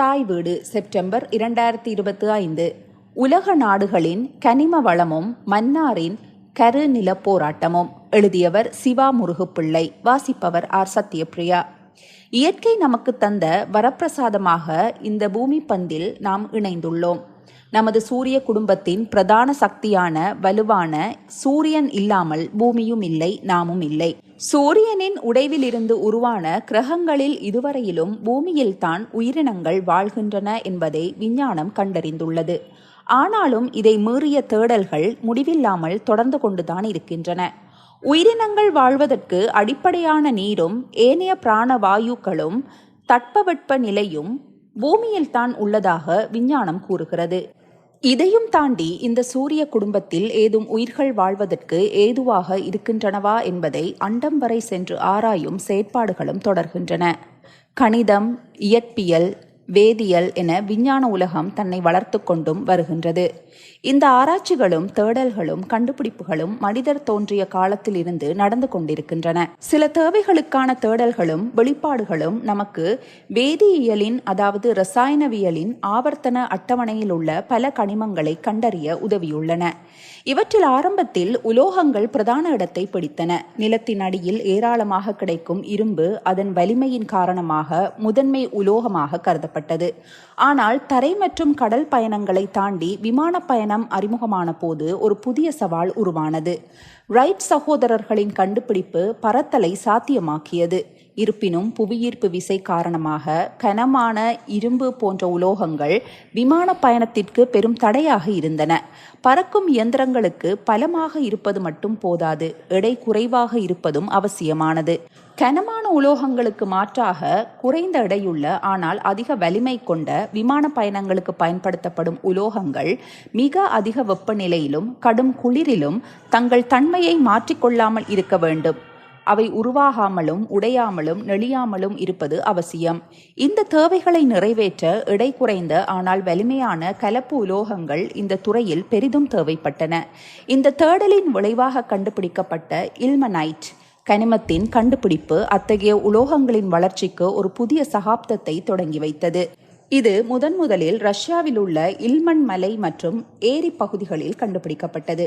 தாய் வீடு செப்டம்பர் இரண்டாயிரத்தி இருபத்தி ஐந்து. உலக நாடுகளின் கனிம வளமும் மன்னாரின் கரு நில போராட்டமும் எழுதியவர் சிவா முருகுப்பிள்ளை வாசிப்பவர் ஆர் சத்யபிரியா இயற்கை நமக்கு தந்த வரப்பிரசாதமாக இந்த பூமி பந்தில் நாம் இணைந்துள்ளோம். நமது சூரிய குடும்பத்தின் பிரதான சக்தியான வலுவான சூரியன் இல்லாமல் பூமியும் இல்லை நாமும் இல்லை. சூரியனின் உடைவிலிருந்து உருவான கிரகங்களில் இதுவரையிலும் பூமியில்தான் உயிரினங்கள் வாழ்கின்றன என்பதை விஞ்ஞானம் கண்டறிந்துள்ளது. ஆனாலும் இதை மீறிய தேடல்கள் முடிவில்லாமல் தொடர்ந்து கொண்டுதான் இருக்கின்றன. உயிரினங்கள் வாழ்வதற்கு அடிப்படையான நீரும் ஏனைய பிராண வாயுக்களும் தட்பவெட்ப நிலையும் பூமியில்தான் உள்ளதாக விஞ்ஞானம் கூறுகிறது. இதையும் தாண்டி இந்த சூரிய குடும்பத்தில் ஏதும் உயிர்கள் வாழ்வதற்கு ஏதுவாக இருக்கின்றனவா என்பதை அண்டம் வரை சென்று ஆராயும் செயற்பாடுகளும் தொடர்கின்றன. கணிதம் இயற்பியல் வேதியியல் என விஞ்ஞான உலகம் தன்னை வளர்த்து கொண்டும் வருகின்றது. இந்த ஆராய்ச்சிகளும் தேடல்களும் கண்டுபிடிப்புகளும் மனிதர் தோன்றிய காலத்திலிருந்து நடந்து கொண்டிருக்கின்றன. சில தேவைகளுக்கான தேடல்களும் வெளிப்பாடுகளும் நமக்கு வேதியியலின் அதாவது ரசாயனவியலின் ஆவர்த்தன அட்டவணையில் உள்ள பல கனிமங்களை கண்டறிய உதவியுள்ளன. இவற்றில் ஆரம்பத்தில் உலோகங்கள் பிரதான இடத்தை பிடித்தன. நிலத்தின் அடியில் ஏராளமாக கிடைக்கும் இரும்பு அதன் வலிமையின் காரணமாக முதன்மை உலோகமாக கருதப்பட்டது. ஆனால் தரை மற்றும் கடல் பயணங்களை தாண்டி விமான பயணம் அறிமுகமான போது ஒரு புதிய சவால் உருவானது. ரைட் சகோதரர்களின் கண்டுபிடிப்பு பறத்தலை சாத்தியமாக்கியது. இருப்பினும் புவியீர்ப்பு விசை காரணமாக கனமான இரும்பு போன்ற உலோகங்கள் விமான பயணத்திற்கு பெரும் தடையாக இருந்தன. பறக்கும் இயந்திரங்களுக்கு பலமாக இருப்பது மட்டும் போதாது. எடை குறைவாக இருப்பதும் அவசியமானது. கனமான உலோகங்களுக்கு மாற்றாக குறைந்த எடையுள்ள ஆனால் அதிக வலிமை கொண்ட விமான பயணங்களுக்கு பயன்படுத்தப்படும் உலோகங்கள் மிக அதிக வெப்பநிலையிலும் கடும் குளிரிலும் தங்கள் தன்மையை மாற்றிக்கொள்ளாமல் இருக்க வேண்டும். அவை உருவாகாமலும் உடையாமலும் நெளியாமலும் இருப்பது அவசியம். இந்த தேவைகளை நிறைவேற்ற எடை குறைந்த ஆனால் வலிமையான கலப்பு உலோகங்கள் இந்த துறையில் பெரிதும் தேவைப்பட்டன. இந்த தேடலின் விளைவாக கண்டுபிடிக்கப்பட்ட இல்மனைட் கனிமத்தின் கண்டுபிடிப்பு அத்தகைய உலோகங்களின் வளர்ச்சிக்கு ஒரு புதிய சகாப்தத்தை தொடங்கி வைத்தது. இது முதன் முதலில் ரஷ்யாவில் உள்ள இல்மன் மலை மற்றும் ஏரி பகுதிகளில் கண்டுபிடிக்கப்பட்டது.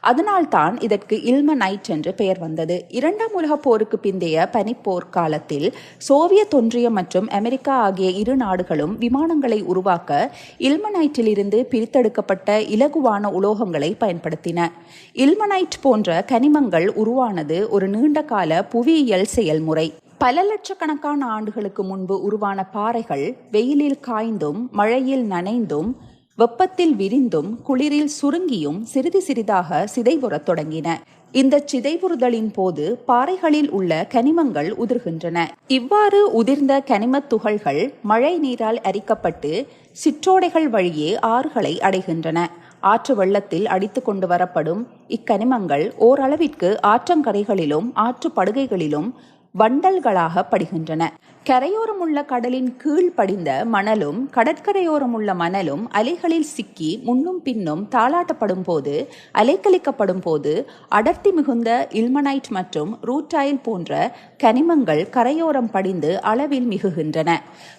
அதனால்தான் இதற்கு இல்மனைட் என்று பெயர் வந்தது. இரண்டாம் உலகப் போருக்கு பிந்தைய பனிப்போர் காலத்தில் சோவியத் ஒன்றியம் மற்றும் அமெரிக்கா ஆகிய இரு நாடுகளும் விமானங்களை உருவாக்க இல்மனைட்டிலிருந்து பிரித்தெடுக்கப்பட்ட இலகுவான உலோகங்களை பயன்படுத்தின. இல்மனைட் போன்ற கனிமங்கள் உருவானது ஒரு நீண்ட கால புவியியல் செயல்முறை. பல லட்சக்கணக்கான ஆண்டுகளுக்கு முன்பு உருவான பாறைகள் வெயிலில் காய்ந்தும் மழையில் நனைந்தும் வெப்பத்தில் விரிந்தும் குளிரில் சுருங்கியும் சிறிது சிறிதாக சிதைவுறத் தொடங்கின. இந்த சிதைவுறுதலின் போது பாறைகளில் உள்ள கனிமங்கள் உதிர்கின்றன. இவ்வாறு உதிர்ந்த கனிமத் துகள்கள் மழை நீரால் அரிக்கப்பட்டு சிற்றோடைகள் வழியே ஆறுகளை அடைகின்றன. ஆற்று வெள்ளத்தில் அடித்து கொண்டு வரப்படும் இக்கனிமங்கள் ஓரளவிற்கு ஆற்றங்கரைகளிலும் ஆற்று படுகைகளிலும் வண்டல்களாக படுகின்றன. கரையோரம் உள்ள கடலின் கீழ் படிந்த மணலும் கடற்கரையோரம் உள்ள மணலும் அலைகளில் சிக்கி முன்னும் பின்னும் தாளாட்டப்படும் போது அலைக்கழிக்கப்படும் போது அடர்த்தி மிகுந்த இல்மனைட் மற்றும் ரூட்டாயில் போன்ற கனிமங்கள் கரையோரம் படிந்து அளவில் மிகுகின்றன.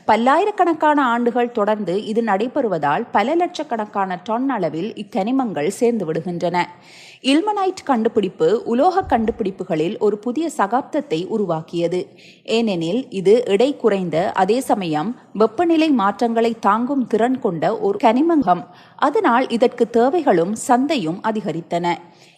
பல்லாயிரக்கணக்கான ஆண்டுகள் தொடர்ந்து இது நடைபெறுவதால் பல லட்சக்கணக்கான டன் அளவில் இக்கனிமங்கள் சேர்ந்து விடுகின்றன. இல்மனைட் கண்டுபிடிப்பு உலோக கண்டுபிடிப்புகளில் ஒரு புதிய சகாப்தத்தை உருவாக்கியது. ஏனெனில் இது எடை குறைந்த அதே சமயம் வெப்பநிலை மாற்றங்களை தாங்கும் திறன் கொண்ட ஒரு கனிமகம் அதனால் இதற்கு தேவைகளும் சந்தையும் அதிகரித்தன.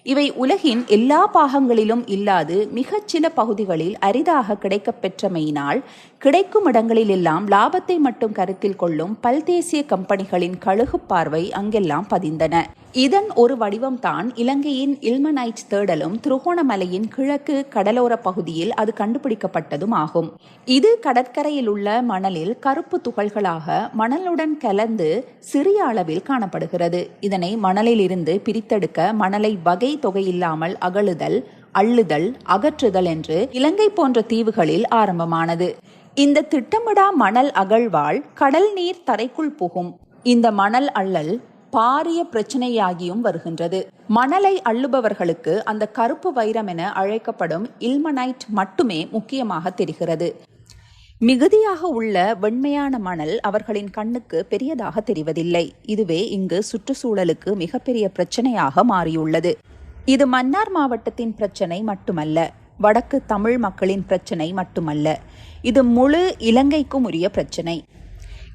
இவை உலகின் எல்லா பாகங்களிலும் இல்லாது மிகச் சில பகுதிகளில் அரிதாக கிடைக்கப் பெற்றமையினால் கிடைக்கும் இடங்களிலெல்லாம் லாபத்தை மட்டும் கருத்தில் கொள்ளும் பல்தேசிய கம்பெனிகளின் கழுகு பார்வை அங்கெல்லாம் பதிந்தன. இதன் ஒரு வடிவம்தான் இலங்கையின் இல்மனைட் தேடலும் திருகோணமலையின் கிழக்கு கடலோர பகுதியில் அது கண்டுபிடிக்கப்பட்டதும் ஆகும். இது கடற்கரையில் உள்ள மணலில் கருப்பு துகள்களாக மணலுடன் கலந்து சிறிய அளவில் காணப்படுகிறது. இதனை மணலில் இருந்து பிரித்தெடுக்க மணலை வகை தொகையில்லாமல் அகழுதல் அள்ளுதல் அகற்றுதல் என்று இலங்கை போன்ற தீவுகளில் ஆரம்பமானது. இந்த திட்டமிடா மணல் அகழ்வால் கடல் நீர் தரைக்குள் புகும். இந்த மணல் அள்ளல் பாரிய பிரச்சனையாகியும் வருகின்றது. மணலை அள்ளுபவர்களுக்கு அந்த கருப்பு வைரம் என அழைக்கப்படும் இல்மனைட் மட்டுமே முக்கியமாக தெரிகிறது. மிகுதியாக உள்ள வெண்மையான மணல் அவர்களின் கண்ணுக்கு பெரியதாக தெரிவதில்லை. இதுவே இங்கு சுற்றுச்சூழலுக்கு மிகப்பெரிய பிரச்சனையாக மாறியுள்ளது. இது மன்னார் மாவட்டத்தின் பிரச்சனை மட்டுமல்ல வடக்கு தமிழ் மக்களின் பிரச்சனை மட்டுமல்ல. இது முழு இலங்கைக்கும் உரிய பிரச்சனை.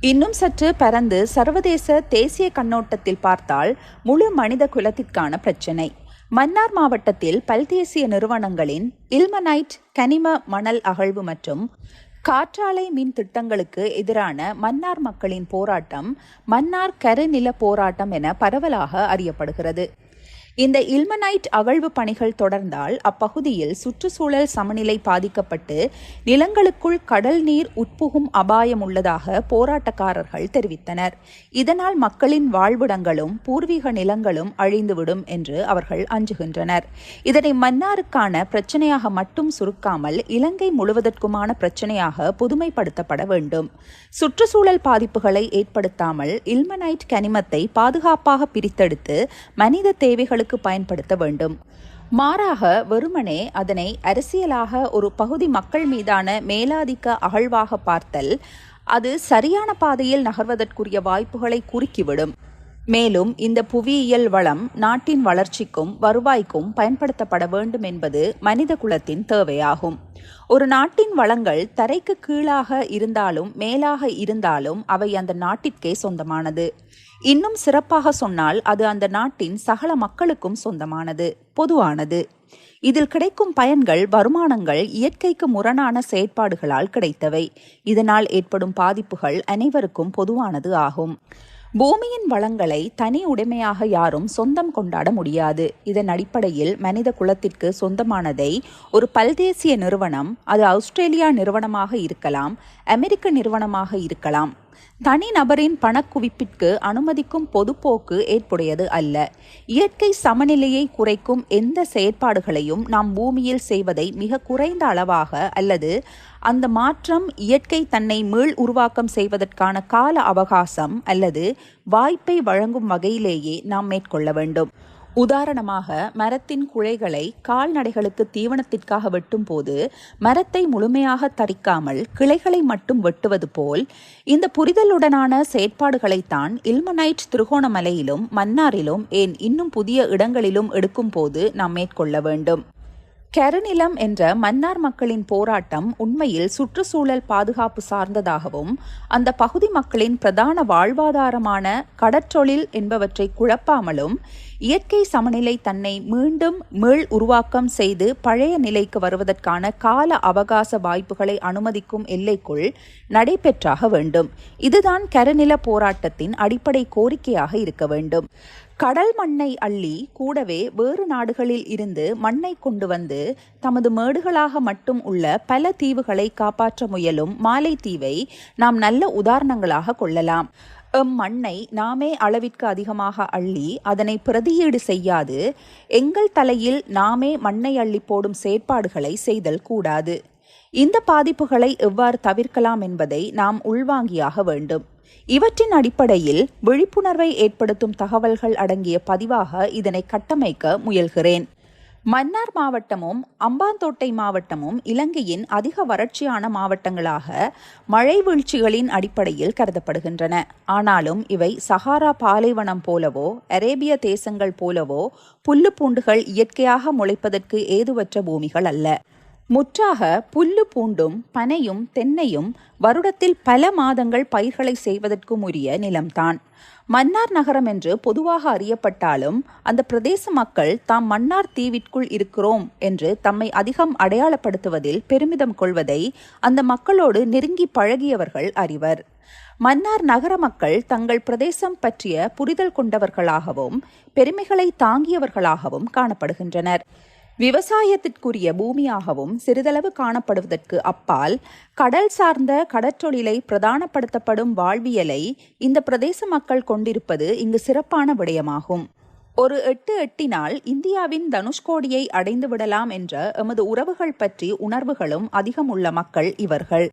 இன்னும் சற்று பரந்து சர்வதேச தேசிய கண்ணோட்டத்தில் பார்த்தால் முழு மனித குலத்திற்கான பிரச்சனை. மன்னார் மாவட்டத்தில் பல்தேசிய நிறுவனங்களின் இல்மனைட் கனிம மணல் அகழ்வு மற்றும் காற்றாலை மின் திட்டங்களுக்கு எதிரான மன்னார் மக்களின் போராட்டம் மன்னார் கருநில போராட்டம் என பரவலாக அறியப்படுகிறது. இந்த இல்மனைட் அகழ்வு பணிகள் தொடர்ந்தால் அப்பகுதியில் சுற்றுச்சூழல் சமநிலை பாதிக்கப்பட்டு நிலங்களுக்குள் கடல் நீர் உட்புகும் அபாயம் உள்ளதாக போராட்டக்காரர்கள் தெரிவித்தனர். இதனால் மக்களின் வாழ்விடங்களும் பூர்வீக நிலங்களும் அழிந்துவிடும் என்று அவர்கள் அஞ்சுகின்றனர். இதனை மன்னாருக்கான பிரச்சனையாக மட்டும் சுருக்காமல் இலங்கை முழுவதற்குமான பிரச்சனையாக புதுமைப்படுத்தப்பட வேண்டும். சுற்றுச்சூழல் பாதிப்புகளை ஏற்படுத்தாமல் இல்மனைட் கனிமத்தை பாதுகாப்பாக பிரித்தெடுத்து மனித தேவைகளுக்கு பயன்படுத்த வேண்டும். மாறாக வெறுமனே அதனை அரசியலாக ஒரு பகுதி மக்கள் மீதான மேலாதிக்க அகழ்வாக பார்த்தல் அது சரியான பாதையில் நகர்வதற்குரிய வாய்ப்புகளை குறுக்கிவிடும். மேலும் இந்த புவியியல் வளம் நாட்டின் வளர்ச்சிக்கும் வருவாய்க்கும் பயன்படுத்தப்பட வேண்டும் என்பது மனித குலத்தின் தேவையாகும். ஒரு நாட்டின் வளங்கள் தரைக்கு கீழாக இருந்தாலும் மேலாக இருந்தாலும் அவை அந்த நாட்டிற்கே சொந்தமானது. இன்னும் சிறப்பாக சொன்னால் அது அந்த நாட்டின் சகல மக்களுக்கும் சொந்தமானது பொதுவானது. இதில் கிடைக்கும் பயன்கள் வருமானங்கள் இயற்கைக்கு முரணான செயற்பாடுகளால் கிடைத்தவை. இதனால் ஏற்படும் பாதிப்புகள் அனைவருக்கும் பொதுவானது ஆகும். பூமியின் வளங்களை தனி உடைமையாக யாரும் சொந்தம் கொண்டாட முடியாது. இதன் அடிப்படையில் மனித குலத்திற்கு சொந்தமானதை ஒரு பல்தேசிய நிறுவனம் அது ஆஸ்திரேலியா நிறுவனமாக இருக்கலாம் அமெரிக்க நிறுவனமாக இருக்கலாம். தனிநபரின் பணக்குவிப்பிற்கு அனுமதிக்கும் பொதுப்போக்கு ஏற்புடையது அல்ல. இயற்கை சமநிலையை குறைக்கும் எந்த செயற்பாடுகளையும் நாம் பூமியில் செய்வதை மிக குறைந்த அளவாக அல்லது அந்த மாற்றம் இயற்கை தன்னை மீள் உருவாக்கம் செய்வதற்கான கால அவகாசம் அல்லது வாய்ப்பை வழங்கும் வகையிலேயே நாம் மேற்கொள்ள வேண்டும். உதாரணமாக மரத்தின் குழைகளை கால்நடைகளுக்கு தீவனத்திற்காக வெட்டும் போது மரத்தை முழுமையாக தரிக்காமல் கிளைகளை மட்டும் வெட்டுவது போல் இந்த புரிதலுடனான செயற்பாடுகளைத்தான் இல்மனைட் திருகோணமலையிலும் மன்னாரிலும் ஏன் இன்னும் புதிய இடங்களிலும் எடுக்கும் போது நாம் மேற்கொள்ள வேண்டும். கெருநிலம் என்ற மன்னார் மக்களின் போராட்டம் உண்மையில் சுற்றுச்சூழல் பாதுகாப்பு சார்ந்ததாகவும் அந்த பகுதி மக்களின் பிரதான வாழ்வாதாரமான கடற்றொழில் என்பவற்றை குழப்பாமலும் இயற்கை சமநிலை தன்னை மீண்டும் மீள் உருவாக்கம் செய்து பழைய நிலைக்கு வருவதற்கான கால அவகாச வாய்ப்புகளை அனுமதிக்கும் எல்லைக்குள் நடைபெற்றாக வேண்டும். இதுதான் கருநில போராட்டத்தின் அடிப்படை கோரிக்கையாக இருக்க வேண்டும். கடல் மண்ணை அள்ளி கூடவே வேறு நாடுகளில் இருந்து மண்ணை கொண்டு வந்து தமது மேடுகளாக மட்டும் உள்ள பல தீவுகளை காப்பாற்ற முயலும் மாலைத்தீவை நாம் நல்ல உதாரணங்களாக கொள்ளலாம். எம் மண்ணை நாமே அளவிற்கு அதிகமாக அள்ளி அதனை பிரதியீடு செய்யாது. எங்கள் தலையில் நாமே மண்ணை அள்ளி போடும் செயற்பாடுகளை செய்தல் கூடாது. இந்த பாதிப்புகளை எவ்வாறு தவிர்க்கலாம் என்பதை நாம் உள்வாங்கியாக வேண்டும். இவற்றின் அடிப்படையில் விழிப்புணர்வை ஏற்படுத்தும் தகவல்கள் அடங்கிய பதிவாக இதனை கட்டமைக்க முயல்கிறேன். மன்னார் மாவட்டமும் அம்பாந்தோட்டை மாவட்டமும் இலங்கையின் அதிக வறட்சியான மாவட்டங்களாக மழை வீழ்ச்சிகளின் அடிப்படையில் கருதப்படுகின்றன. ஆனாலும் இவை சஹாரா பாலைவனம் போலவோ அரேபிய தேசங்கள் போலவோ புல்லு பூண்டுகள் இயற்கையாக முளைப்பதற்கு ஏதுவற்ற பூமிகள் அல்ல. முற்றாக புல்லு பூண்டும் பனையும் தென்னையும் வருடத்தில் பல மாதங்கள் பயிர்களை செய்வதற்கும் உரிய நிலம்தான். மன்னார் நகரம் என்று பொதுவாக அறியப்பட்டாலும் அந்த பிரதேச மக்கள் தாம் மன்னார் தீவிற்குள் இருக்கிறோம் என்று தம்மை அதிகம் அடையாளப்படுத்துவதில் பெருமிதம் கொள்வதை அந்த மக்களோடு நெருங்கி பழகியவர்கள் அறிவர். மன்னார் நகர மக்கள் தங்கள் பிரதேசம் பற்றிய புரிதல் கொண்டவர்களாகவும் பெருமைகளை தாங்கியவர்களாகவும் காணப்படுகின்றனர். விவசாயத்திற்குரிய பூமியாகவும் சிறிதளவு காணப்படுவதற்கு அப்பால் கடல் சார்ந்த கடற்றொழிலை பிரதானப்படுத்தப்படும் வாழ்வியலை இந்த பிரதேச மக்கள் கொண்டிருப்பது இங்கு சிறப்பான விடயமாகும். ஒரு எட்டு எட்டினால் இந்தியாவின் தனுஷ்கோடியை அடைந்து விடலாம் என்ற எமது உறவுகள் பற்றி உணர்வுகளும் அதிகம் உள்ள மக்கள் இவர்கள்.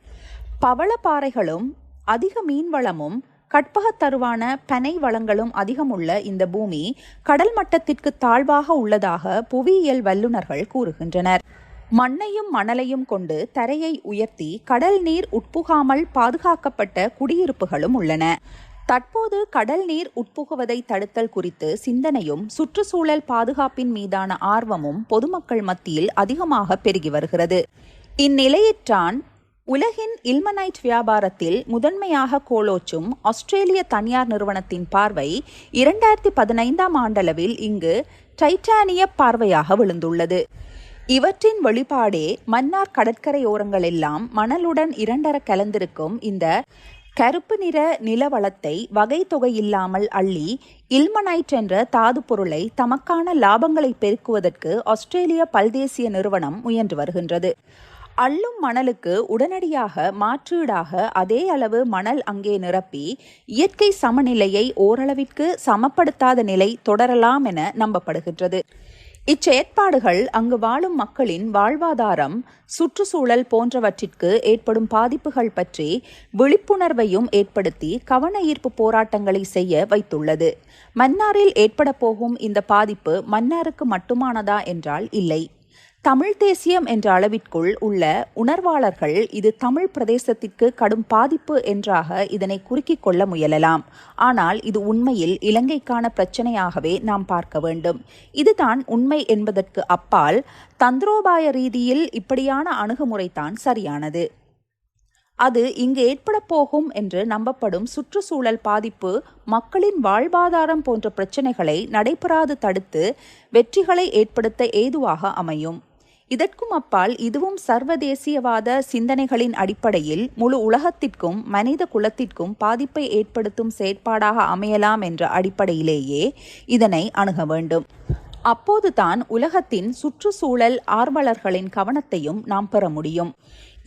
பவளப்பாறைகளும் அதிக மீன்வளமும் கற்பகத்தருவான பனை வளங்களும் அதிகமுள்ள இந்த பூமி கடல் மட்டத்திற்கு தாழ்வாக உள்ளதாக புவியியல் வல்லுநர்கள் கூறுகின்றனர். மண்ணையும் மணலையும் கொண்டு தரையை உயர்த்தி கடல் நீர் உட்புகாமல் பாதுகாக்கப்பட்ட குடியிருப்புகளும் உள்ளன. தற்போது கடல் நீர் உட்புகுவதை தடுத்தல் குறித்து சிந்தனையும் சுற்றுச்சூழல் பாதுகாப்பின் மீதான ஆர்வமும் பொதுமக்கள் மத்தியில் அதிகமாக பெருகி வருகிறது. இந்நிலையிற்றான் உலகின் இல்மனைட் வியாபாரத்தில் முதன்மையாக கோலோச்சும் ஆஸ்திரேலிய தனியார் நிறுவனத்தின் பார்வை இரண்டாயிரத்தி பதினைந்தாம் ஆண்டளவில் இங்கு டைட்டானிய பார்வையாக விழுந்துள்ளது. இவற்றின் வெளிப்பாடே மன்னார் கடற்கரையோரங்களெல்லாம் மணலுடன் இரண்டர கலந்திருக்கும் இந்த கருப்பு நிற நிலவளத்தை வகை தொகையில்லாமல் அள்ளி இல்மனைட் என்ற தாது பொருளை தமக்கான லாபங்களை பெருக்குவதற்கு ஆஸ்திரேலிய பல்தேசிய நிறுவனம் முயன்று வருகின்றது. அள்ளும் மணலுக்கு உடனடியாக மாற்றீடாக அதே அளவு மணல் அங்கே நிரப்பி இயற்கை சமநிலையை ஓரளவிற்கு சமப்படுத்தாத நிலை தொடரலாம் என நம்பப்படுகின்றது. இச்செயற்பாடுகள் அங்கு வாழும் மக்களின் வாழ்வாதாரம் சுற்றுச்சூழல் போன்றவற்றிற்கு ஏற்படும் பாதிப்புகள் பற்றி விழிப்புணர்வையும் ஏற்படுத்தி கவன ஈர்ப்பு போராட்டங்களை செய்ய வைத்துள்ளது. மன்னாரில் ஏற்பட போகும் இந்த பாதிப்பு மன்னாருக்கு மட்டுமானதா என்றால் இல்லை. தமிழ் தேசியம் என்ற அளவிற்குள் உள்ள உணர்வாளர்கள் இது தமிழ் பிரதேசத்திற்கு கடும் பாதிப்பு என்றாக இதனை குறுக்கிக் கொள்ள முயலலாம். ஆனால் இது உண்மையில் இலங்கைக்கான பிரச்சனையாகவே நாம் பார்க்க வேண்டும். இதுதான் உண்மை என்பதற்கு அப்பால் தந்திரோபாய ரீதியில் இப்படியான அணுகுமுறைதான் சரியானது. அது இங்கு ஏற்பட போகும் என்று நம்பப்படும் சுற்றுச்சூழல் பாதிப்பு மக்களின் வாழ்வாதாரம் போன்ற பிரச்சனைகளை நடைபெறாது தடுத்து வெற்றிகளை ஏற்படுத்த ஏதுவாக அமையும். இதற்கும் அப்பால் இதுவும் சர்வதேசியவாத சிந்தனைகளின் அடிப்படையில் முழு உலகத்திற்கும் மனித குலத்திற்கும் பாதிப்பை ஏற்படுத்தும் செயற்பாடாக அமையலாம் என்ற அடிப்படையிலேயே இதனை அணுக வேண்டும். அப்போதுதான் உலகத்தின் சுற்றுச்சூழல் ஆர்வலர்களின் கவனத்தையும் நாம் பெற முடியும்.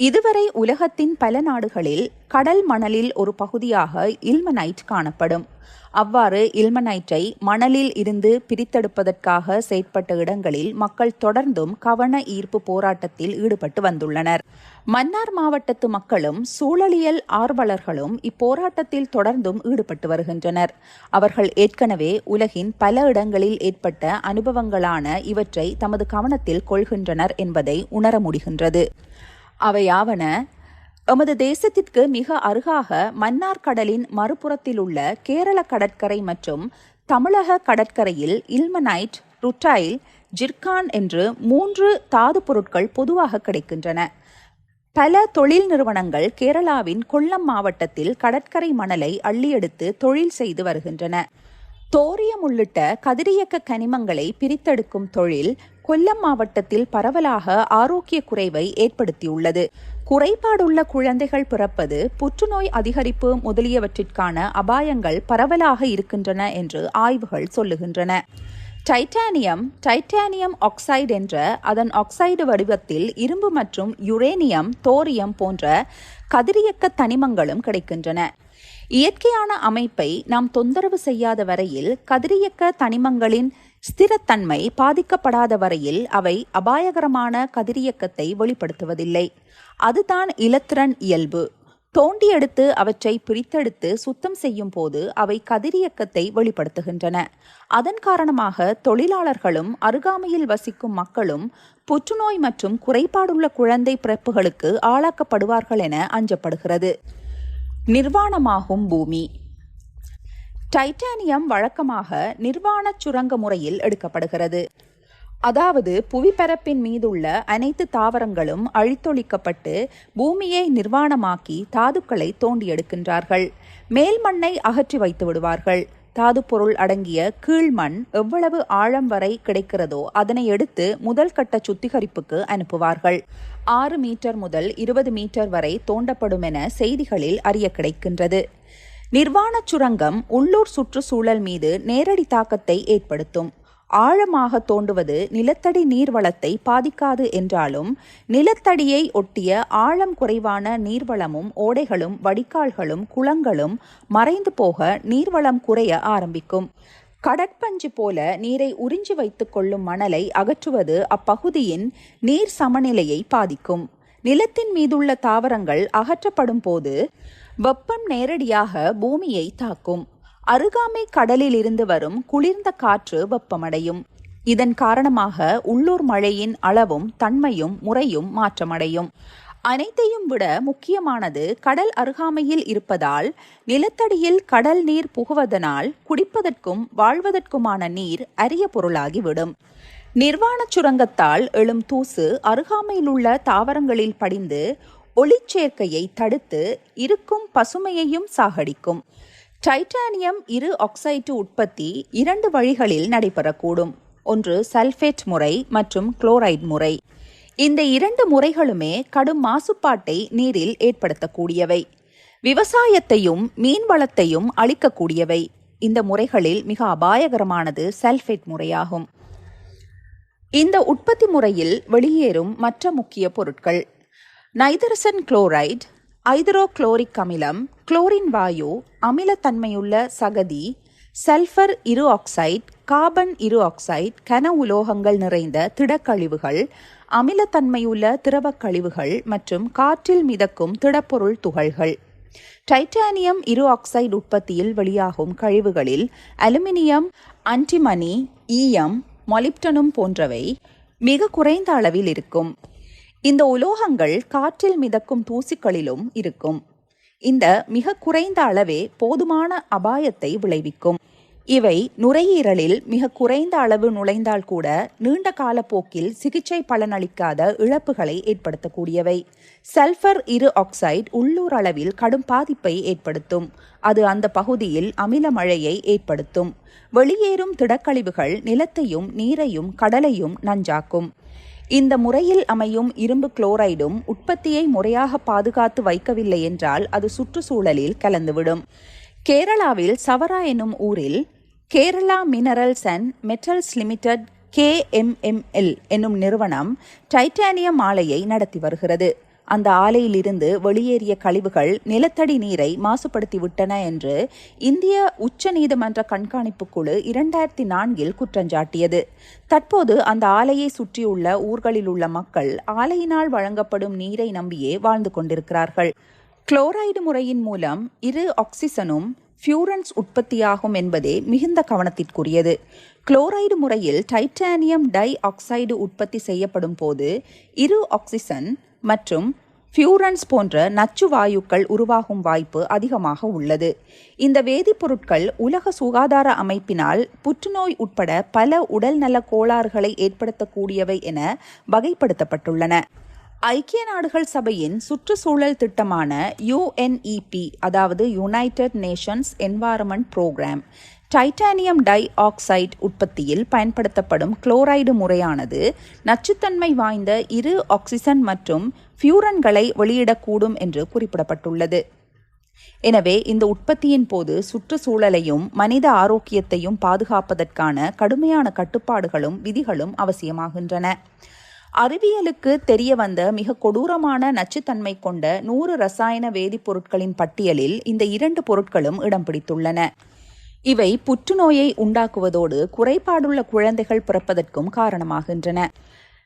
இதுவரை உலகத்தின் பல நாடுகளில் கடல் மணலில் ஒரு பகுதியாக இல்மனைட் காணப்படும். அவ்வாறு இல்மனைட்டை மணலில் இருந்து பிரித்தெடுப்பதற்காக செயற்பட்ட இடங்களில் மக்கள் தொடர்ந்தும் கவன ஈர்ப்பு போராட்டத்தில் ஈடுபட்டு வந்துள்ளனர். மன்னார் மாவட்டத்து மக்களும் சூழலியல் ஆர்வலர்களும் இப்போராட்டத்தில் தொடர்ந்தும் ஈடுபட்டு வருகின்றனர். அவர்கள் ஏற்கனவே உலகின் பல இடங்களில் ஏற்பட்ட அனுபவங்களான இவற்றை தமது கவனத்தில் கொள்கின்றனர் என்பதை உணர முடிகின்றது. அவையாவன எமது தேசத்திற்கு மிக அருகாக மன்னார் கடலின் மறுபுறத்தில் உள்ள கேரள கடற்கரை மற்றும் தமிழக கடற்கரையில் இல்மனைட் ருட்டைல் ஜிர்கான் என்று மூன்று தாது பொருட்கள் பொதுவாக கிடைக்கின்றன. பல தொழில் நிறுவனங்கள் கேரளாவின் கொல்லம் மாவட்டத்தில் கடற்கரை மணலை அள்ளியெடுத்து தொழில் செய்து வருகின்றன. தோரியம் உள்ளிட்ட கதிரியக்க கனிமங்களை பிரித்தெடுக்கும் தொழில் கொல்லம் மாவட்டத்தில் பரவலாக ஆரோக்கிய குறைவை ஏற்படுத்தியுள்ளது. குறைபாடுள்ள குழந்தைகள் பிறப்பது புற்றுநோய் அதிகரிப்பு முதலியவற்றிற்கான அபாயங்கள் பரவலாக இருக்கின்றன என்று ஆய்வுகள் சொல்லுகின்றன. டைட்டானியம் டைட்டானியம் ஆக்சைடு என்ற அதன் ஆக்சைடு வடிவத்தில் இரும்பு மற்றும் யுரேனியம் தோரியம் போன்ற கதிரியக்க தனிமங்களும் கிடைக்கின்றன. இயற்கையான அமைப்பை நாம் தொந்தரவு செய்யாத வரையில் கதிரியக்க தனிமங்களின் ஸ்திரத்தன்மை பாதிக்கப்படாத வரையில் அவை அபாயகரமான கதிரியக்கத்தை வெளிப்படுத்துவதில்லை. அதுதான் இலத்திரன் இயல்பு. தோண்டி எடுத்து அவற்றை பிரித்தெடுத்து சுத்தம் செய்யும் போது அவை கதிரியக்கத்தை வெளிப்படுத்துகின்றன. அதன் காரணமாக தொழிலாளர்களும் அருகாமையில் வசிக்கும் மக்களும் புற்றுநோய் மற்றும் குறைபாடுள்ள குழந்தை பிறப்புகளுக்கு ஆளாக்கப்படுவார்கள் என அஞ்சப்படுகிறது. நிர்வாணமாகும் பூமி. டைட்டானியம் வழக்கமாக நிர்வாண சுரங்க முறையில் எடுக்கப்படுகிறது. அதாவது புவிப்பரப்பின் மீதுள்ள அனைத்து தாவரங்களும் அழித்தொழிக்கப்பட்டு பூமியை நிர்வாணமாக்கி தாதுக்களை தோண்டி எடுக்கின்றார்கள் மேல் மண்ணை அகற்றி வைத்து விடுவார்கள். தாது பொருள் அடங்கிய கீழ்மண் எவ்வளவு ஆழம் வரை கிடைக்கிறதோ அதனை எடுத்து முதல் கட்ட சுத்திகரிப்புக்கு அனுப்புவார்கள். ஆறு மீட்டர் முதல் இருபது மீட்டர் வரை தோண்டப்படும் என செய்திகளில் அறிய கிடைக்கின்றது. நிர்வாண சுரங்கம் உள்ளூர் சுற்றுச்சூழல் மீது நேரடி தாக்கத்தை ஏற்படுத்தும். ஆழமாக தோண்டுவது நிலத்தடி நீர்வளத்தை பாதிக்காது என்றாலும் நிலத்தடியை ஒட்டிய ஆழம் குறைவான நீர்வளமும் ஓடைகளும் வடிகால்களும் குளங்களும் மறைந்து போக நீர்வளம் குறைய ஆரம்பிக்கும். கடற்பஞ்சு போல நீரை உறிஞ்சி வைத்துக் கொள்ளும் மணலை அகற்றுவது அப்பகுதியின் நீர் சமநிலையை பாதிக்கும். நிலத்தின் மீதுள்ள தாவரங்கள் அகற்றப்படும் போது வெப்பம் நேரடியாக பூமியை தாக்கும். அருகாமை கடலில் இருந்து வரும் குளிர்ந்த காற்று வெப்பமடையும். இதன் காரணமாக உள்ளூர் மழையின் அளவும் தன்மையும் முறையும் மாற்றமடையும். அனைத்தையும் விட முக்கியமானது கடல் அருகாமையில் இருப்பதால் நிலத்தடியில் கடல் நீர் புகுவதனால் குடிப்பதற்கும் வாழ்வதற்குமான நீர் அரிய பொருளாகிவிடும். நிர்வாண சுரங்கத்தால் எழும் தூசு அருகாமையில் உள்ள தாவரங்களில் படிந்து ஒளிச்சேர்க்கையை தடுத்து இருக்கும் பசுமையையும் சாகடிக்கும். டைட்டானியம் இரு ஆக்சைடு உற்பத்தி இரண்டு வழிகளில் நடைபெறக்கூடும். ஒன்று சல்ஃபேட் முறை மற்றும் குளோரைட் முறை. இந்த இரண்டு முறைகளுமே கடும் மாசுபாட்டை நீரில் ஏற்படுத்தக்கூடியவை. விவசாயத்தையும் மீன்வளத்தையும் அளிக்கக்கூடியவை இந்த முறைகளில் மிக அபாயகரமானது சல்ஃபேட் முறையாகும். இந்த உற்பத்தி முறையில் வெளியேறும் மற்ற முக்கிய பொருட்கள். நைதரசன் குளோரைடு ஐதரோக்ளோரிக் அமிலம் குளோரின் வாயு அமிலத்தன்மையுள்ள சகதி சல்ஃபர் இரு ஆக்சைடு கார்பன் இரு ஆக்சைடு கன உலோகங்கள் நிறைந்த திடக்கழிவுகள் அமிலத்தன்மையுள்ள திரவக் கழிவுகள் மற்றும் காற்றில் மிதக்கும் திடப்பொருள் துகள்கள். டைட்டானியம் இரு ஆக்சைடு உற்பத்தியில் வெளியாகும் கழிவுகளில் அலுமினியம் அன்டிமனி ஈயம் மொலிப்டனும் போன்றவை மிக குறைந்த அளவில் இருக்கும். இந்த உலோகங்கள் காற்றில் மிதக்கும் தூசிகளிலும் இருக்கும். இந்த மிக குறைந்த அளவே போதுமான அபாயத்தை விளைவிக்கும். இவை நுரையீரலில் மிக குறைந்த அளவு நுழைந்தால் கூட நீண்ட கால போக்கில் சிகிச்சை பலனளிக்காத இழப்புகளை ஏற்படுத்தக்கூடியவை. சல்ஃபர் இரு ஆக்சைடு உள்ளூர் அளவில் கடும் பாதிப்பை ஏற்படுத்தும். அது அந்த பகுதியில் அமில மழையை ஏற்படுத்தும். வெளியேறும் திடக்கழிவுகள் நிலத்தையும் நீரையும் கடலையும் நஞ்சாக்கும். இந்த முறையில் அமையும் இரும்பு குளோரைடும் உற்பத்தியை முறையாக பாதுகாத்து வைக்கவில்லை என்றால் அது சுற்றுச்சூழலில் கலந்துவிடும். கேரளாவில் சவரா எனும் ஊரில் Kerala minerals and metals limited KMML என்னும் நிறுவனம் டைட்டானியம் ஆலையை நடத்தி வருகிறது. அந்த ஆலையிலிருந்து வெளியேறிய கழிவுகள் நிலத்தடி நீரை மாசுபடுத்திவிட்டன என்று இந்திய உச்ச நீதிமன்ற கண்காணிப்பு குழு இரண்டாயிரத்தி நான்கில் குற்றஞ்சாட்டியது தற்போது அந்த ஆலையை சுற்றியுள்ள ஊர்களில் உள்ள மக்கள் ஆலையினால் வழங்கப்படும் நீரை நம்பியே வாழ்ந்து கொண்டிருக்கிறார்கள். குளோரைடு முறையின் மூலம் இரு ஆக்சிசனும் ஃபியூரன்ஸ் உற்பத்தியாகும் என்பதே மிகுந்த கவனத்திற்குரியது. குளோரைடு முறையில் டைட்டானியம் டை ஆக்சைடு உற்பத்தி செய்யப்படும் போது இரு ஆக்சிசன் மற்றும் ஃபியூரன்ஸ் போன்ற நச்சு வாயுக்கள் உருவாகும் வாய்ப்பு அதிகமாக உள்ளது. இந்த வேதிப்பொருட்கள் உலக சுகாதார அமைப்பினால் புற்றுநோய் உட்பட பல உடல்நல கோளாறுகளை ஏற்படுத்தக்கூடியவை என வகைப்படுத்தப்பட்டுள்ளன. ஐக்கிய நாடுகள் சபையின் சுற்றுச்சூழல் திட்டமான யுஎன்இபி அதாவது united nations environment programme titanium dioxide உற்பத்தியில் பயன்படுத்தப்படும் குளோரைடு முறையானது நச்சுத்தன்மை வாய்ந்த இரு ஆக்சிசன் மற்றும் ஃபியூரன்களை வெளியிடக்கூடும் என்று குறிப்பிடப்பட்டுள்ளது. எனவே இந்த உற்பத்தியின் போது சுற்றுச்சூழலையும் மனித ஆரோக்கியத்தையும் பாதுகாப்பதற்கான கடுமையான கட்டுப்பாடுகளும் விதிகளும் அவசியமாகின்றன. அறிவியலுக்கு தெரிய வந்த மிக கொடூரமான நச்சுத்தன்மை கொண்ட நூறு ரசாயன வேதிப்பொருட்களின் பட்டியலில் இந்த இரண்டு பொருட்களும் இடம் பிடித்துள்ளன. இவை புற்றுநோயை உண்டாக்குவதோடு குறைபாடுள்ள குழந்தைகள் பிறப்பதற்கும் காரணமாகின்றன.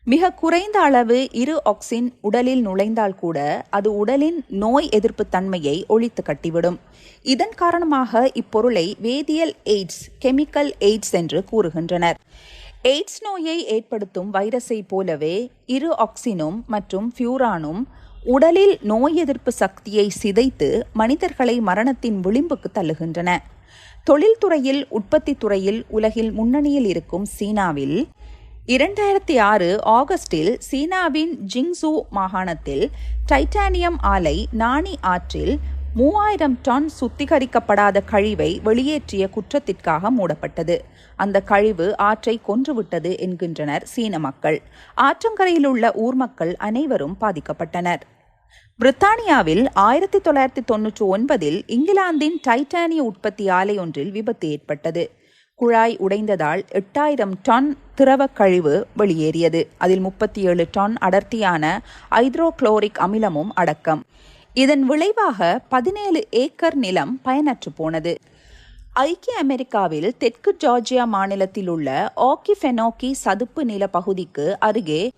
மிக குறைந்த அளவு இரு ஆக்சின் உடலில் நுழைந்தால் கூட அது உடலின் நோய் எதிர்ப்பு தன்மையை ஒழித்து கட்டிவிடும். இதன் காரணமாக இப்பொருளை வேதியியல் எய்ட்ஸ் கெமிக்கல் எய்ட்ஸ் என்று கூறுகின்றனர். எய்ட்ஸ் நோயை ஏற்படுத்தும் வைரஸை போலவே இரு ஆக்சினும் மற்றும் ஃபியூரானும் உடலில் நோய் எதிர்ப்பு சக்தியை சிதைத்து மனிதர்களை மரணத்தின் விளிம்புக்கு தள்ளுகின்றன. தொழில்துறையில் உற்பத்தி துறையில் உலகில் முன்னணியில் இருக்கும் சீனாவில் இரண்டாயிரத்தி ஆறு ஆகஸ்டில் சீனாவின் ஜிங்சூ மாகாணத்தில் டைட்டானியம் ஆலை நாணி ஆற்றில் மூவாயிரம் டன் சுத்திகரிக்கப்படாத கழிவை வெளியேற்றிய குற்றத்திற்காக மூடப்பட்டது. அந்த கழிவு ஆற்றை கொன்றுவிட்டது என்கின்றனர் சீன மக்கள். ஆற்றங்கரையில் உள்ள ஊர் மக்கள் அனைவரும் பாதிக்கப்பட்டனர். பிரித்தானியாவில் ஆயிரத்தி தொள்ளாயிரத்தி தொன்னூற்றி ஒன்பதில் இங்கிலாந்தின் டைட்டானிய உற்பத்தி ஆலை ஒன்றில் விபத்து ஏற்பட்டது. குழாய் உடைந்ததால் எட்டாயிரம் டன் திரவ கழிவு வெளியேறியது. அதில் முப்பத்தி ஏழு டன் அடர்த்தியான ஐத்ரோக்ளோரிக் அமிலமும் அடக்கம். இதன் விளைவாக பதினேழு ஏக்கர் நிலம் பயனற்று போனது. ஐக்கிய அமெரிக்காவில் தெற்கு ஜார்ஜியா மாநிலத்தில் உள்ள ஆக்கிஃபெனோக்கி சதுப்பு நில பகுதிக்கு அருகே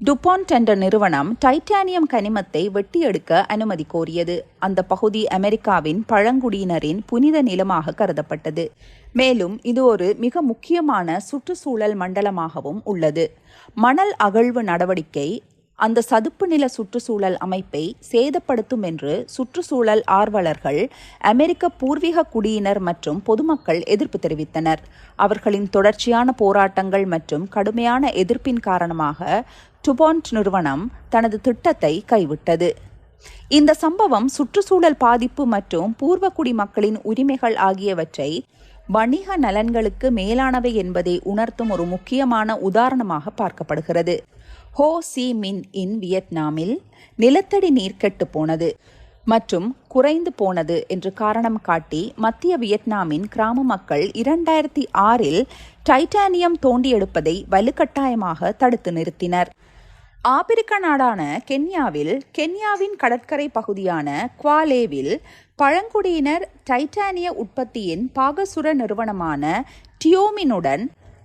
டுபான் என்ற நிறுவனம் டைட்டானியம் கனிமத்தை வெட்டியெடுக்க அனுமதி கோரியது. அந்த பகுதி அமெரிக்காவின் பழங்குடியினரின் புனித நிலமாக கருதப்பட்டது. மேலும் இது ஒரு மிக முக்கியமான சுற்றுச்சூழல் மண்டலமாகவும் உள்ளது. மணல் அகழ்வு நடவடிக்கை அந்த சதுப்பு நில சுற்றுச்சூழல் அமைப்பை சேதப்படுத்தும் என்று சுற்றுச்சூழல் ஆர்வலர்கள் அமெரிக்க பூர்வீக குடியினர் மற்றும் பொதுமக்கள் எதிர்ப்பு தெரிவித்தனர். அவர்களின் தொடர்ச்சியான போராட்டங்கள் மற்றும் கடுமையான எதிர்ப்பின் காரணமாக டுபாண்ட் நிறுவனம் தனது திட்டத்தை கைவிட்டது. இந்த சம்பவம் சுற்றுச்சூழல் பாதிப்பு மற்றும் பூர்வ மக்களின் உரிமைகள் ஆகியவற்றை வணிக நலன்களுக்கு மேலானவை என்பதை உணர்த்தும் ஒரு முக்கியமான உதாரணமாக பார்க்கப்படுகிறது. ஹோ சி மின் இன் வியட்நாமில் நிலத்தடி நீர் கெட்டு போனது மற்றும் குறைந்து போனது என்று காரணம் காட்டி மத்திய வியட்நாமின் கிராம மக்கள் இரண்டாயிரத்தி ஆறில் டைட்டானியம் தோண்டி எடுப்பதை வலுக்கட்டாயமாக தடுத்து நிறுத்தினர். ஆப்பிரிக்க நாடான கென்யாவில் கென்யாவின் கடற்கரை பகுதியான குவாலேவில் பழங்குடியினர் டைட்டானிய உற்பத்தியின் பாகசுர நிறுவனமான டியோமினுடன்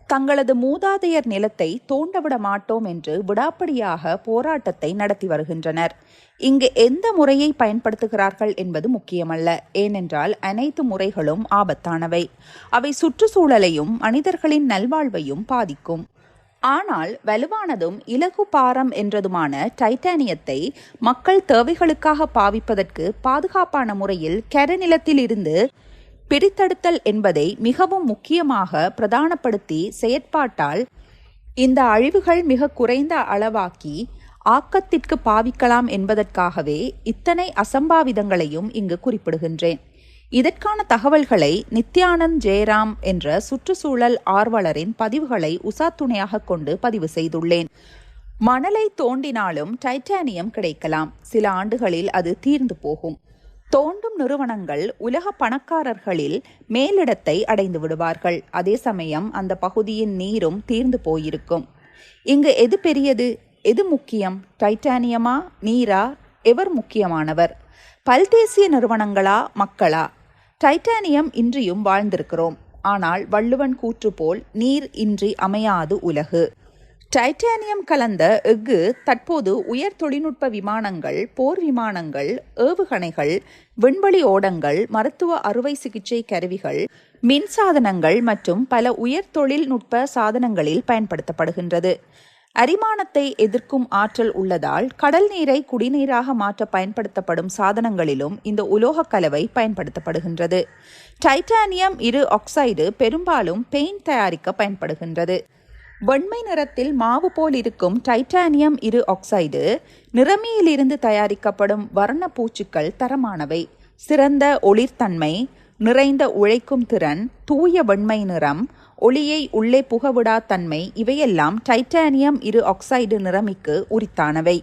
தங்களது மூதாதையர் நிலத்தை தோண்டவிட மாட்டோம் என்று விடாப்படியாக போராட்டத்தை நடத்தி வருகின்றனர். இங்கு எந்த முறையை பயன்படுத்துகிறார்கள் என்பது முக்கியமல்ல. ஏனென்றால் அனைத்து முறைகளும் ஆபத்தானவை. அவை சுற்றுச்சூழலையும் மனிதர்களின் நல்வாழ்வையும் பாதிக்கும். ஆனால் வலுவானதும் இலகு பாரம் என்றதுமான டைட்டானியத்தை மக்கள் தேவைகளுக்காக பாவிப்பதற்கு பாதுகாப்பான முறையில் கரநிலத்திலிருந்து பிரித்தெடுத்தல் என்பதை மிகவும் முக்கியமாக பிரதானப்படுத்தி செயற்பாட்டால் இந்த அழிவுகள் மிக குறைந்த அளவாக்கி ஆக்கத்திற்கு பாவிக்கலாம் என்பதற்காகவே இத்தனை அசம்பாவிதங்களையும் இங்கு குறிப்பிடுகின்றேன். இதற்கான தகவல்களை நித்யானந்த் ஜெயராம் என்ற சுற்றுச்சூழல் ஆர்வலரின் பதிவுகளை உசாத்துணையாக கொண்டு பதிவு செய்துள்ளேன். மணலை தோண்டினாலும் டைட்டானியம் கிடைக்கலாம். சில ஆண்டுகளில் அது தீர்ந்து போகும். தோண்டும் நிறுவனங்கள் உலக பணக்காரர்களில் மேலிடத்தை அடைந்து விடுவார்கள். அதே சமயம் அந்த பகுதியின் நீரும் தீர்ந்து போயிருக்கும். இங்கு எது பெரியது? எது முக்கியம்? டைட்டானியமா? நீரா? எவர் முக்கியமானவர்? பல்தேசிய நிறுவனங்களா? மக்களா? டைட்டானியம் இன்றியும் வாழ்ந்திருக்கிறோம். ஆனால் வள்ளுவன் கூற்று போல் நீர் இன்றி அமையாது உலகு. டைட்டானியம் கலந்த எஃகு தற்போது உயர் தொழில்நுட்ப விமானங்கள் போர் விமானங்கள் ஏவுகணைகள் விண்வெளி ஓடங்கள் மருத்துவ அறுவை சிகிச்சை கருவிகள் மின்சாதனங்கள் மற்றும் பல உயர் தொழில்நுட்ப சாதனங்களில் பயன்படுத்தப்படுகின்றது. அரிமானத்தை எதிர்க்கும் ஆற்றல் உள்ளதால் கடல் நீரை குடிநீராக மாற்ற பயன்படுத்தப்படும் சாதனங்களிலும் இந்த உலோகக் கலவை பயன்படுத்தப்படுகின்றது. டைட்டானியம் இரு ஆக்சைடு பெரும்பாலும் பெயிண்ட் தயாரிக்க பயன்படுகின்றது. வெண்மை நிறத்தில் மாவு போல் இருக்கும் டைட்டானியம் இரு ஆக்சைடு நிறமியிலிருந்து தயாரிக்கப்படும் வர்ண பூச்சுக்கள் தரமானவை. சிறந்த ஒளிர்த்தன்மை நிறைந்த உழைக்கும் திறன் தூய வெண்மை நிறம் ஒளியை உள்ளே புகவிடா தன்மை இவையெல்லாம் டைட்டானியம் இரு ஆக்சைடு நிறமிக்கு உரித்தானவை.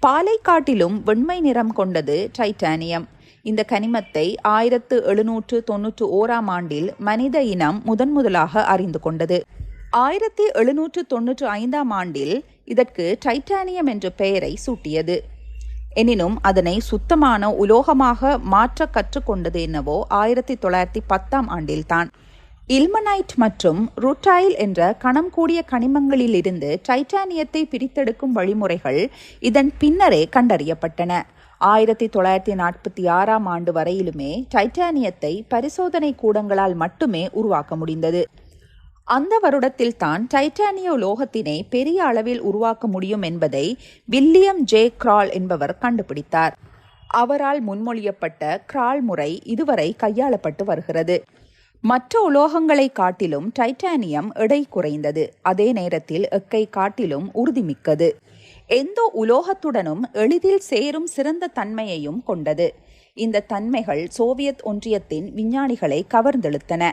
பாலை காட்டிலும் வெண்மை நிறம் கொண்டது டைட்டானியம். இந்த கனிமத்தை ஆயிரத்து எழுநூற்று தொன்னூற்று ஓராம் ஆண்டில் மனித இனம் முதன் முதலாக அறிந்து கொண்டது. ஆயிரத்தி எழுநூற்று தொன்னூற்று ஐந்தாம் ஆண்டில் இதற்கு டைட்டானியம் என்ற பெயரை சூட்டியது. எனினும் அதனை சுத்தமான உலோகமாக மாற்ற கற்றுக்கொண்டது என்னவோ ஆயிரத்தி தொள்ளாயிரத்தி பத்தாம் ஆண்டில்தான். இல்மனைட் மற்றும் ருட்டைல் என்ற கணம் கூடிய கனிமங்களிலிருந்து டைட்டானியத்தை பிரித்தெடுக்கும் வழிமுறைகள் இதன் பின்னரே கண்டறியப்பட்டன. ஆயிரத்தி தொள்ளாயிரத்தி நாற்பத்தி ஆறாம் ஆண்டு வரையிலுமே டைட்டானியத்தை பரிசோதனை கூடங்களால் மட்டுமே உருவாக்க முடிந்தது. அந்த வருடத்தில் தான் டைட்டானிய உலோகத்தினை பெரிய அளவில் உருவாக்க முடியும் என்பதை வில்லியம் ஜே கிரால் என்பவர் கண்டுபிடித்தார். அவரால் முன்மொழியப்பட்ட கிரால் முறை இதுவரை கையாளப்பட்டு வருகிறது. மற்ற உலோகங்களை காட்டிலும் டைட்டானியம் எடை குறைந்தது. அதே நேரத்தில் எக்கை காட்டிலும் உறுதிமிக்கது. எந்த உலோகத்துடனும் எளிதில் சேரும் சிறந்த தன்மையையும் கொண்டது. இந்த தன்மைகள் சோவியத் ஒன்றியத்தின் விஞ்ஞானிகளை கவர்ந்தெழுத்தன.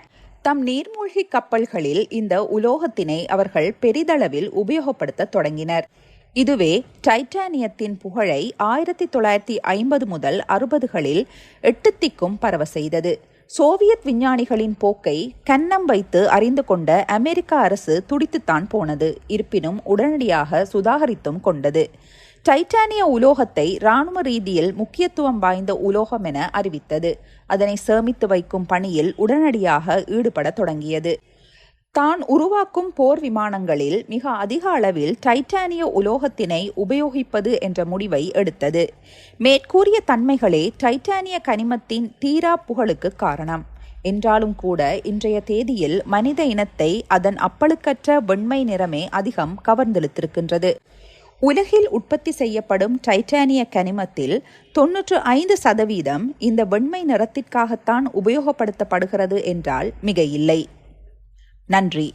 தம் நீர்மூழ்கி கப்பல்களில் இந்த உலோகத்தினை அவர்கள் பெரிதளவில் உபயோகப்படுத்த தொடங்கினர். இதுவே டைட்டானியத்தின் புகழை ஆயிரத்தி தொள்ளாயிரத்தி ஐம்பது முதல் அறுபதுகளில் எட்டுத்திக்கும் பரவ செய்தது. சோவியத் விஞ்ஞானிகளின் போக்கை கன்னம் வைத்து அறிந்து கொண்ட அமெரிக்க அரசு துடித்துத்தான் போனது இருப்பினும் உடனடியாக சுதாகரித்தும் கொண்டது. டைட்டானிய உலோகத்தை இராணுவ ரீதியில் முக்கியத்துவம் வாய்ந்த உலோகம் என அறிவித்தது. அதனை சேமித்து வைக்கும் பணியில் உடனடியாக ஈடுபட தொடங்கியது. தான் உருவாக்கும் போர் விமானங்களில் மிக அதிக அளவில் டைட்டானிய உலோகத்தினை உபயோகிப்பது என்ற முடிவை எடுத்தது. மேற்கூறிய தன்மைகளே டைட்டானிய கனிமத்தின் தீரா புகழுக்கு காரணம். என்றாலும் கூட இன்றைய தேதியில் மனித இனத்தை அதன் அப்பழுக்கற்ற வெண்மை நிறமே அதிகம் கவர்ந்தெழுத்திருக்கின்றது. உலகில் உற்பத்தி செய்யப்படும் டைட்டானிய கனிமத்தில் தொன்னூற்று ஐந்து சதவீதம் இந்த வெண்மை நிறத்திற்காகத்தான் உபயோகப்படுத்தப்படுகிறது என்றால் மிக இல்லை நன்றி.